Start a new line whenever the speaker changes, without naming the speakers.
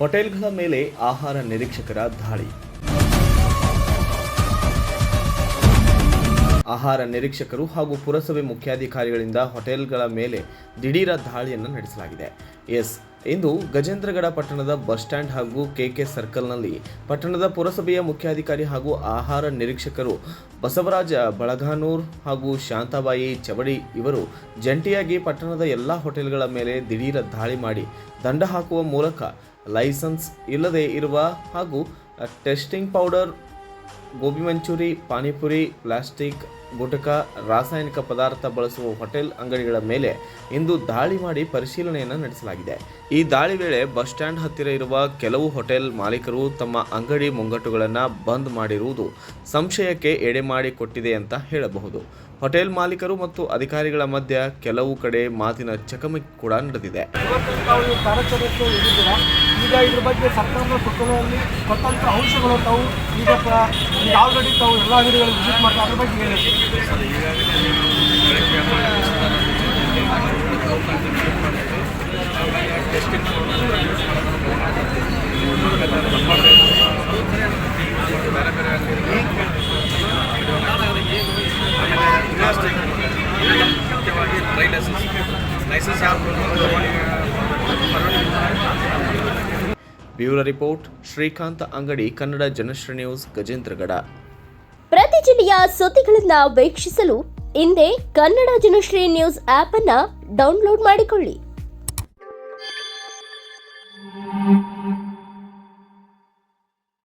ಹೋಟೆಲ್ಗಳ ಮೇಲೆ ಆಹಾರ ನಿರೀಕ್ಷಕರ ದಾಳಿ. ಆಹಾರ ನಿರೀಕ್ಷಕರು ಹಾಗೂ ಪುರಸಭೆ ಮುಖ್ಯಾಧಿಕಾರಿಗಳಿಂದ ಹೋಟೆಲ್ಗಳ ಮೇಲೆ ದಿಢೀರ ದಾಳಿಯನ್ನು ನಡೆಸಲಾಗಿದೆ. ಎಸ್, ಇಂದು ಗಜೇಂದ್ರಗಡ ಪಟ್ಟಣದ ಬಸ್ ಸ್ಟ್ಯಾಂಡ್ ಹಾಗೂ ಕೆಕೆ ಸರ್ಕಲ್ನಲ್ಲಿ ಪಟ್ಟಣದ ಪುರಸಭೆಯ ಮುಖ್ಯಾಧಿಕಾರಿ ಹಾಗೂ ಆಹಾರ ನಿರೀಕ್ಷಕರು ಬಸವರಾಜ ಬಳಗಾನೂರ್ ಹಾಗೂ ಶಾಂತಾಬಾಯಿ ಚವಡಿ ಇವರು ಜಂಟಿಯಾಗಿ ಪಟ್ಟಣದ ಎಲ್ಲ ಹೋಟೆಲ್ಗಳ ಮೇಲೆ ದಿಢೀರ ದಾಳಿ ಮಾಡಿ ದಂಡ ಹಾಕುವ ಮೂಲಕ ಲೈಸೆನ್ಸ್ ಇಲ್ಲದೆ ಇರುವ ಹಾಗೂ testing powder, gobi manchurian, panipuri, plastic gutka ರಾಸಾಯನಿಕ ಪದಾರ್ಥ ಬಳಸುವ ಹೋಟೆಲ್ ಅಂಗಡಿಗಳ ಮೇಲೆ ಇಂದು ದಾಳಿ ಮಾಡಿ ಪರಿಶೀಲನೆಯನ್ನು ನಡೆಸಲಾಗಿದೆ. ಈ ದಾಳಿ ವೇಳೆ ಬಸ್ ಸ್ಟ್ಯಾಂಡ್ ಹತ್ತಿರ ಇರುವ ಕೆಲವು ಹೋಟೆಲ್ ಮಾಲೀಕರು ತಮ್ಮ ಅಂಗಡಿ ಮುಂಗಟ್ಟುಗಳನ್ನು ಬಂದ್ ಮಾಡಿರುವುದು ಸಂಶಯಕ್ಕೆ ಎಡೆ ಮಾಡಿಕೊಟ್ಟಿದೆ ಅಂತ ಹೇಳಬಹುದು. ಹೋಟೆಲ್ ಮಾಲೀಕರು ಮತ್ತು ಅಧಿಕಾರಿಗಳ ಮಧ್ಯ ಕೆಲವು ಕಡೆ ಮಾತಿನ ಚಕಮಕಿ ಕೂಡ ನಡೆದಿದೆ.
ಇವತ್ತು ತಾವು ಈ ಕಾರ್ಯಾಚರಣೆಗೆ ಇದ್ದೀರಾ ಈಗ ಇದ್ರ ಬಗ್ಗೆ ಸರ್ಕಾರದ ಸುತ್ತಲಲ್ಲಿ ಕೊಟ್ಟಂಥ ಅಂಶಗಳು ತಾವು ಈಗ ಪ್ರ- ಈಗ ಆಲ್ರೆಡಿ ತಾವು ಎಲ್ಲ ಅಂಗಡಿಗಳು ವಿಸಿಟ್ ಮಾಡ್ತಾ ಅದ್ರ ಬಗ್ಗೆ ಹೇಳಿ
ಮುಖ್ಯವಾಗಿ ಡ್ರೈ ಲೈಸೆನ್ಸ್ ಲೈಸೆನ್ಸ್ ಯಾರು
bureau report, Srikanth Angadi, Kannada Janashree news Gajendragad
ಪ್ರತಿ ಜಿಲ್ಲೆಯ ಸುದ್ದಿಗಳನ್ನ ವೀಕ್ಷಿಸಲು ಹಿಂದೆ ಕನ್ನಡ ಜನಶ್ರೀ ನ್ಯೂಸ್ ಆಪ್ ಅನ್ನ ಡೌನ್ಲೋಡ್ ಮಾಡಿಕೊಳ್ಳಿ.